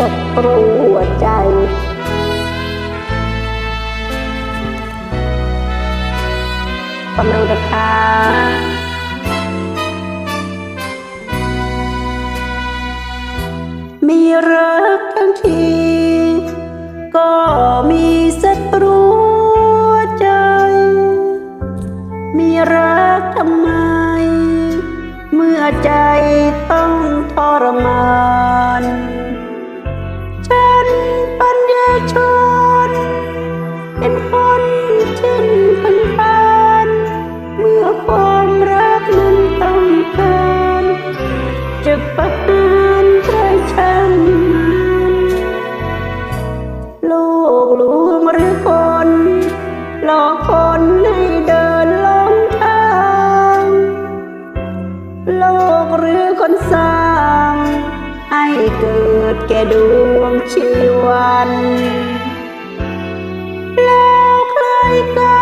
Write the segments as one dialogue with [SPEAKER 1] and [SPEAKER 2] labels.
[SPEAKER 1] ศัตรูหัวใจ กำลังจะคามีรักทั้งที ก็มีศัตรูหัวใจ มีรักทำไม เมื่อใจต้องทรมาน ลวงหรือคนหลอกคนให้เดินลงทางโลกหรือคนสร้าง ให้เกิดแก่ดวงชีวัน แล้วใครก็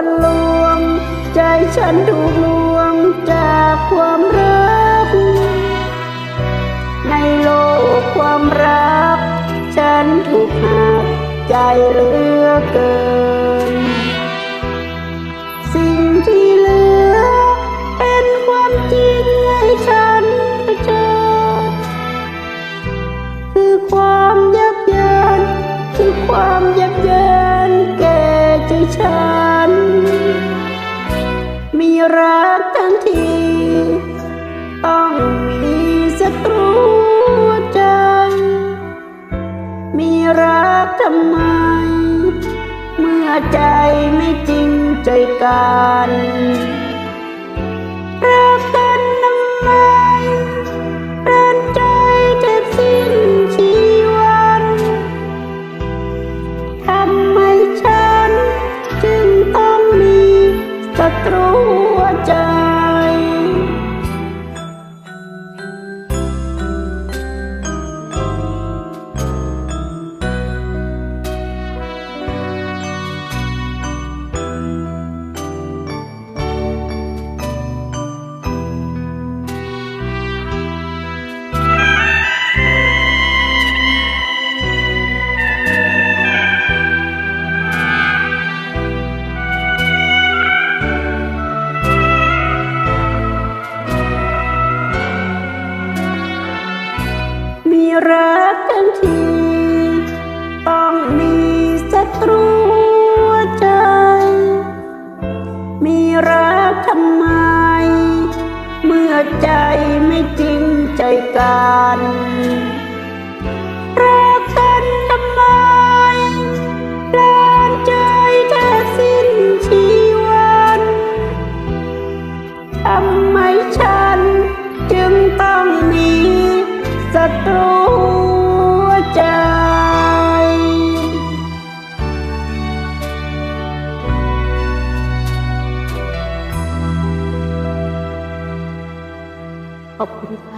[SPEAKER 1] คนลวง ใจฉันถูกลวงจากความรัก ในโลกความรัก ฉันถูกหักใจเหลือเกิน รักทั้งที ต้องมีศัตรูหัวใจ มีรักทำไม เมื่อใจไม่จริงใจกัน รักทั้งที ต้องมีศัตรูใจ มีรักทำไม เมื่อใจไม่จริงใจกัน ขอบคุณค่ะ